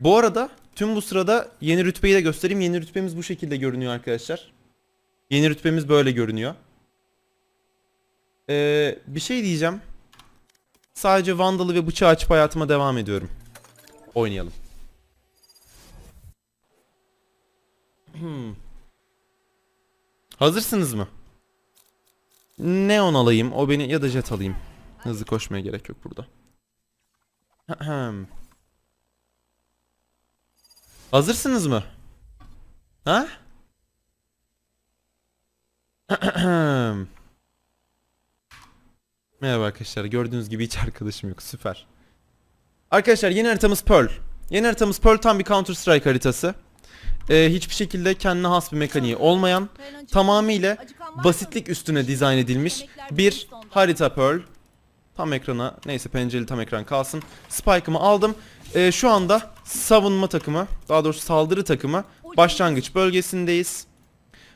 Bu arada tüm bu sırada yeni rütbeyi de göstereyim. Yeni rütbemiz bu şekilde görünüyor arkadaşlar. Yeni rütbemiz böyle görünüyor. Ee, bir şey diyeceğim. Sadece Vandal'ı ve bıçağı açıp hayatıma devam ediyorum. Oynayalım. Hmm. Hazırsınız mı? Neon alayım. O beni ya da jet alayım. Hızlı koşmaya gerek yok burada. Hazırsınız mı? Ha? Merhaba arkadaşlar. Gördüğünüz gibi hiç arkadaşım yok. Süper. Arkadaşlar yeni haritamız Pearl. Yeni haritamız Pearl tam bir Counter Strike haritası. Ee, hiçbir şekilde kendine has bir mekaniği olmayan, tamamıyla basitlik üstüne dizayn edilmiş bir harita Pearl. Tam ekrana, neyse pencereli tam ekran kalsın. Spike'ımı aldım. Ee, şu anda savunma takımı, daha doğrusu saldırı takımı başlangıç bölgesindeyiz.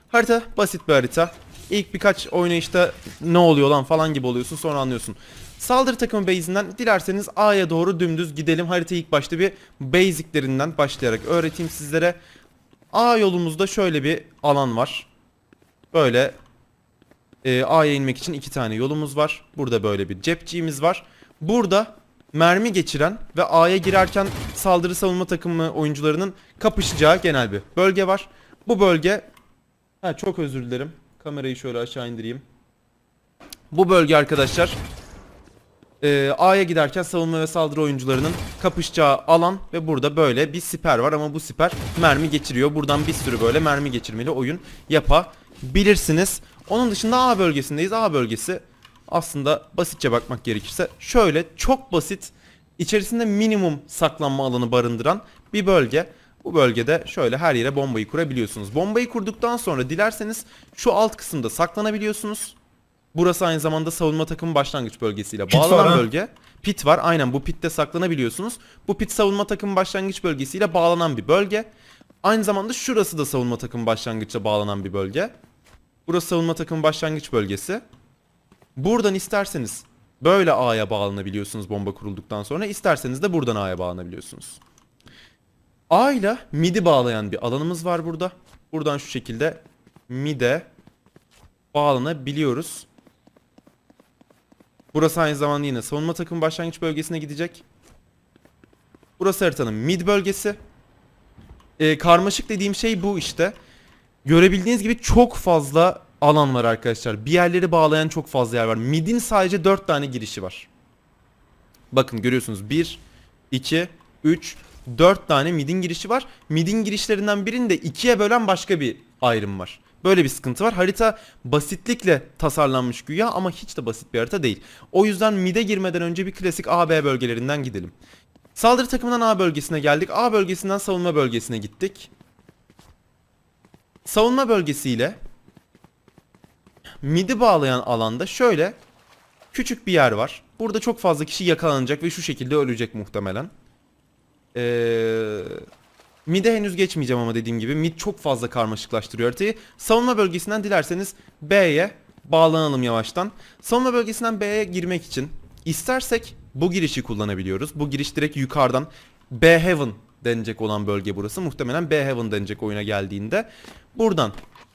Harita basit bir harita. İlk birkaç oynayışta ne oluyor lan falan gibi oluyorsun sonra anlıyorsun. Saldırı takımı base'inden dilerseniz A'ya doğru dümdüz gidelim. Haritayı ilk başta bir basiclerinden başlayarak öğreteyim sizlere. A yolumuzda şöyle bir alan var. Böyle e, A'ya inmek için iki tane yolumuz var. Burada böyle bir cepçiğimiz var. Burada mermi geçiren ve A'ya girerken saldırı savunma takımı oyuncularının kapışacağı genel bir bölge var. Bu bölge ha, çok özür dilerim. Kamerayı şöyle aşağı indireyim. Bu bölge arkadaşlar e, A'ya giderken savunma ve saldırı oyuncularının kapışacağı alan ve burada böyle bir siper var ama bu siper mermi geçiriyor. Buradan bir sürü böyle mermi geçirmeli oyun yapabilirsiniz. Onun dışında A bölgesindeyiz. A bölgesi aslında basitçe bakmak gerekirse şöyle çok basit içerisinde minimum saklanma alanı barındıran bir bölge. Bu bölgede şöyle her yere bombayı kurabiliyorsunuz. Bombayı kurduktan sonra dilerseniz şu alt kısımda saklanabiliyorsunuz. Burası aynı zamanda savunma takımı başlangıç bölgesiyle Pit bağlanan bölge. Pit var aynen bu pitte saklanabiliyorsunuz. Bu pit savunma takımı başlangıç bölgesiyle bağlanan bir bölge. Aynı zamanda şurası da savunma takımı başlangıçla bağlanan bir bölge. Burası savunma takımı başlangıç bölgesi. Buradan isterseniz böyle A'ya bağlanabiliyorsunuz bomba kurulduktan sonra. isterseniz de buradan A'ya bağlanabiliyorsunuz. A ile mid'i bağlayan bir alanımız var burada. Buradan şu şekilde mid'e bağlanabiliyoruz. Burası aynı zamanda yine savunma takım başlangıç bölgesine gidecek. Burası haritanın mid bölgesi. Ee, karmaşık dediğim şey bu işte. Görebildiğiniz gibi çok fazla alan var arkadaşlar. Bir yerleri bağlayan çok fazla yer var. Mid'in sadece 4 tane girişi var. Bakın görüyorsunuz 1, 2, 3, 4 tane mid'in girişi var. Mid'in girişlerinden birini de ikiye bölen başka bir ayrım var. Böyle bir sıkıntı var. Harita basitlikle tasarlanmış güya ama hiç de basit bir harita değil. O yüzden mid'e girmeden önce bir klasik A-B bölgelerinden gidelim. Saldırı takımından A bölgesine geldik. A bölgesinden savunma bölgesine gittik. Savunma bölgesiyle mid'i bağlayan alanda şöyle küçük bir yer var. Burada çok fazla kişi yakalanacak ve şu şekilde ölecek muhtemelen. Ee, mid'e henüz geçmeyeceğim ama dediğim gibi mid çok fazla karmaşıklaştırıyor haritayı. Savunma bölgesinden dilerseniz B'ye bağlanalım yavaştan. Savunma bölgesinden B'ye girmek için istersek bu girişi kullanabiliyoruz. Bu giriş direkt yukarıdan B Heaven denecek olan bölge burası. Muhtemelen B Heaven denecek oyuna geldiğinde. Buradan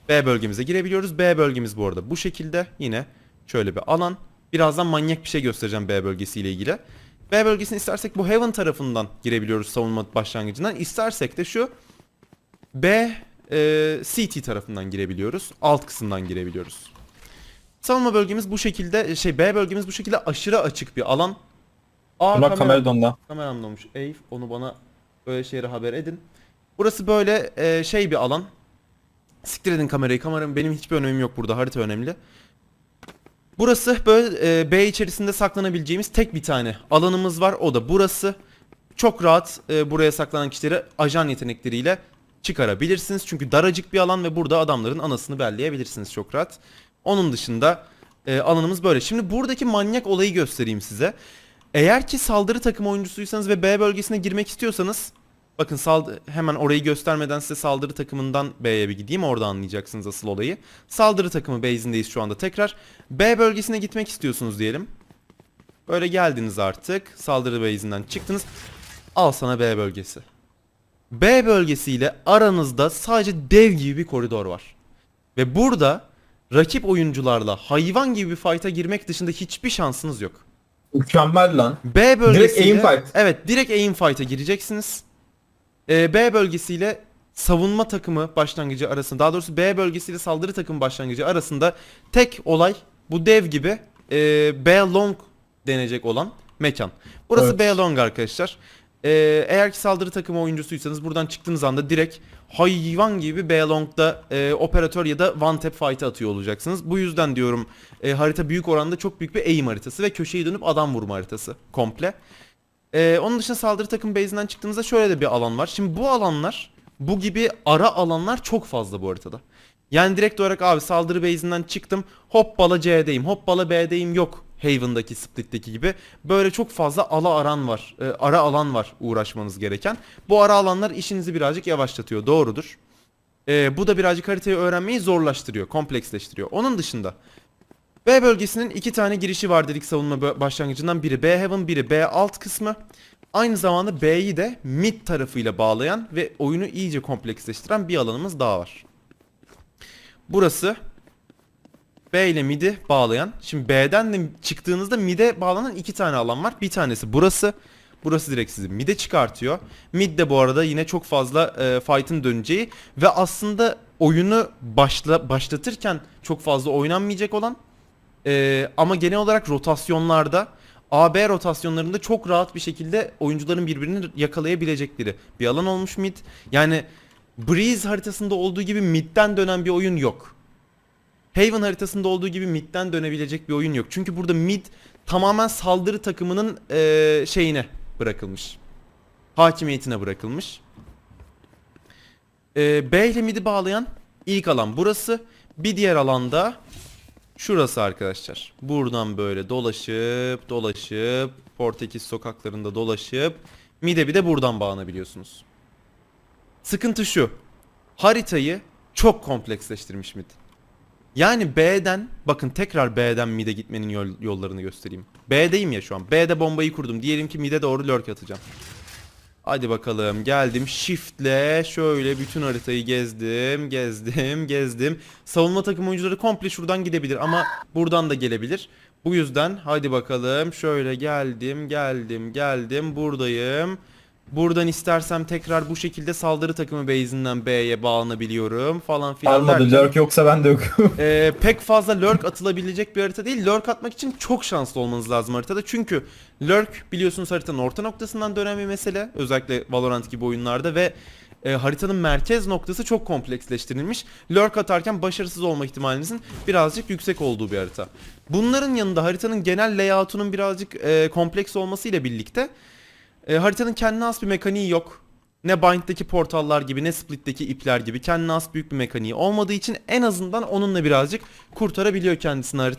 B bölgemize girebiliyoruz. B bölgemiz bu arada bu şekilde. Yine şöyle bir alan. Birazdan manyak bir şey göstereceğim B bölgesiyle ilgili. B bölgesini istersek bu Heaven tarafından girebiliyoruz savunma başlangıcından. İstersek de şu B e, CT tarafından girebiliyoruz. Alt kısımdan girebiliyoruz. Savunma bölgemiz bu şekilde şey B bölgemiz bu şekilde aşırı açık bir alan. A Bak kamera donda. Kameram donmuş. Eyv onu bana böyle şeyleri haber edin. Burası böyle e, şey bir alan. Siktir edin kamerayı. Kameram benim hiçbir önemim yok burada. Harita önemli. Burası böyle e, B içerisinde saklanabileceğimiz tek bir tane alanımız var. O da burası. Çok rahat e, buraya saklanan kişileri ajan yetenekleriyle çıkarabilirsiniz. Çünkü daracık bir alan ve burada adamların anasını belleyebilirsiniz çok rahat. Onun dışında e, alanımız böyle. Şimdi buradaki manyak olayı göstereyim size. Eğer ki saldırı takım oyuncusuysanız ve B bölgesine girmek istiyorsanız bakın hemen orayı göstermeden size saldırı takımından B'ye bir gideyim orada anlayacaksınız asıl olayı. Saldırı takımı base'indeyiz şu anda tekrar. B bölgesine gitmek istiyorsunuz diyelim. Böyle geldiniz artık. Saldırı base'inden çıktınız. Al sana B bölgesi. B bölgesiyle aranızda sadece dev gibi bir koridor var. Ve burada rakip oyuncularla hayvan gibi bir fight'a girmek dışında hiçbir şansınız yok. Mükemmel lan. B bölgesiyle aim fight. Evet, direkt aim fight'a gireceksiniz. Ee, B bölgesiyle savunma takımı başlangıcı arasında, daha doğrusu B bölgesiyle saldırı takımı başlangıcı arasında tek olay bu dev gibi e, B long denecek olan mekan. Burası Evet. B long arkadaşlar. Ee, eğer ki saldırı takımı oyuncusuysanız buradan çıktığınız anda direkt hayvan gibi B long'da e, operatör ya da one tap fight'a atıyor olacaksınız. Bu yüzden diyorum e, harita büyük oranda çok büyük bir aim haritası ve köşeyi dönüp adam vurma haritası komple. Ee, onun dışında saldırı takım base'inden çıktığınızda şöyle de bir alan var. Şimdi bu alanlar, bu gibi ara alanlar çok fazla bu haritada. Yani direkt olarak abi saldırı base'inden çıktım, hoppala C'deyim, hoppala B'deyim yok. Haven'daki, Split'teki gibi. Böyle çok fazla ala aran var, e, ara alan var uğraşmanız gereken. Bu ara alanlar işinizi birazcık yavaşlatıyor, doğrudur. Ee, bu da birazcık haritayı öğrenmeyi zorlaştırıyor, kompleksleştiriyor. Onun dışında B bölgesinin iki tane girişi var dedik savunma başlangıcından. Biri B heaven, biri B alt kısmı. Aynı zamanda B'yi de mid tarafıyla bağlayan ve oyunu iyice kompleksleştiren bir alanımız daha var. Burası B ile mid'i bağlayan. Şimdi B'den de çıktığınızda mid'e bağlanan iki tane alan var. Bir tanesi burası. Burası direkt sizi mid'e çıkartıyor. Mid de bu arada yine çok fazla e, fight'ın döneceği ve aslında oyunu başla başlatırken çok fazla oynanmayacak olan ee, ama genel olarak rotasyonlarda AB rotasyonlarında çok rahat bir şekilde oyuncuların birbirini yakalayabilecekleri bir alan olmuş mid. Yani Breeze haritasında olduğu gibi midden dönen bir oyun yok. Haven haritasında olduğu gibi midden dönebilecek bir oyun yok. Çünkü burada mid tamamen saldırı takımının eee, şeyine bırakılmış. Hakimiyetine bırakılmış. Eee B ile mid'i bağlayan ilk alan burası. Bir diğer alanda Şurası arkadaşlar. Buradan böyle dolaşıp dolaşıp Portekiz sokaklarında dolaşıp mide bir de buradan bağlanabiliyorsunuz. Sıkıntı şu. Haritayı çok kompleksleştirmiş mid. Yani B'den bakın tekrar B'den mid'e gitmenin yol- yollarını göstereyim. B'deyim ya şu an. B'de bombayı kurdum. Diyelim ki mid'e doğru lurk atacağım. Hadi bakalım geldim shiftle şöyle bütün haritayı gezdim gezdim gezdim. Savunma takım oyuncuları komple şuradan gidebilir ama buradan da gelebilir. Bu yüzden hadi bakalım şöyle geldim geldim geldim buradayım. Buradan istersem tekrar bu şekilde saldırı takımı base'inden B'ye bağlanabiliyorum falan filan Almadı. derken- Lurk yoksa ben de yokum. ee, pek fazla lurk atılabilecek bir harita değil. Lurk atmak için çok şanslı olmanız lazım haritada. Çünkü lurk biliyorsunuz haritanın orta noktasından dönen bir mesele. Özellikle Valorant gibi oyunlarda ve e, haritanın merkez noktası çok kompleksleştirilmiş. Lurk atarken başarısız olma ihtimalinizin birazcık yüksek olduğu bir harita. Bunların yanında haritanın genel layoutunun birazcık e, kompleks olmasıyla birlikte e, haritanın kendine has bir mekaniği yok. Ne Bind'deki portallar gibi ne Split'teki ipler gibi kendine has büyük bir mekaniği olmadığı için en azından onunla birazcık kurtarabiliyor kendisini harita.